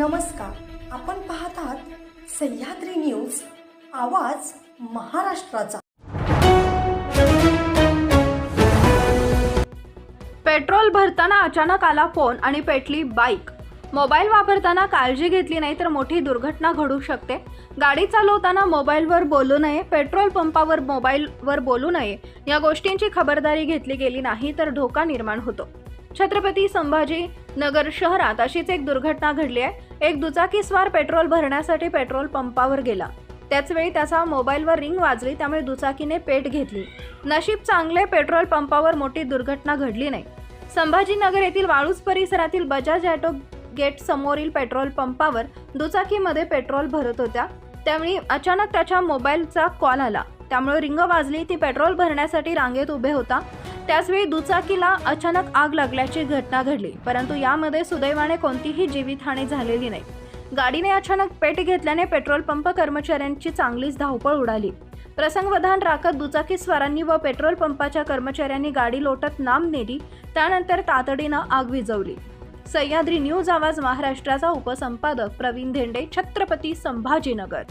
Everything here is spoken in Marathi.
नमस्कार. आपण पाहत आहात सह्याद्री न्यूज आवाज महाराष्ट्राचा. पेट्रोल भरताना अचानक आला फोन आणि पेटली बाईक. मोबाईल वापरताना काळजी घेतली नाही तर मोठी दुर्घटना घडू शकते. गाडी चालवताना मोबाईलवर बोलू नये पेट्रोल पंपावर मोबाईलवर बोलू नये या गोष्टींची खबरदारी घेतली गेली नाही तर धोका निर्माण होतो. छत्रपती संभाजी नगर शहरात अशीच एक दुर्घटना घडली आहे. एक दुचाकीस्वार पेट्रोल भरण्यासाठी पेट्रोल पंपावर गेला. त्याचवेळी त्याचा मोबाईलवर रिंग वाजली त्यामुळे दुचाकीने पेट घेतली. नशीब चांगले पेट्रोल पंपावर मोठी दुर्घटना घडली नाही. संभाजीनगर येथील वाळूज परिसरातील बजाज ॲटो गेट समोरील पेट्रोल पंपावर दुचाकीमध्ये पेट्रोल भरत होत्या. त्यावेळी अचानक त्याच्या मोबाईलचा कॉल आला. त्यामुळे रिंग वाजली ती पेट्रोल भरण्यासाठी रांगेत उभे होता. त्याचवेळी दुचाकीला अचानक आग लागल्याची घटना घडली परंतु यामध्ये सुदैवाने कोणतीही जीवितहानी झालेली नाही. गाडीने अचानक पेट घेतल्याने पेट्रोल पंप कर्मचाऱ्यांची चांगलीच धावपळ उडाली. प्रसंगवधान राखत दुचाकी स्वारांनी व पेट्रोल पंपाच्या कर्मचाऱ्यांनी गाडी लोटत नाम नेली त्यानंतर तातडीनं आग विझवली. सह्याद्री न्यूज आवाज महाराष्ट्राचा उपसंपादक प्रवीण धेंडे छत्रपती संभाजीनगर.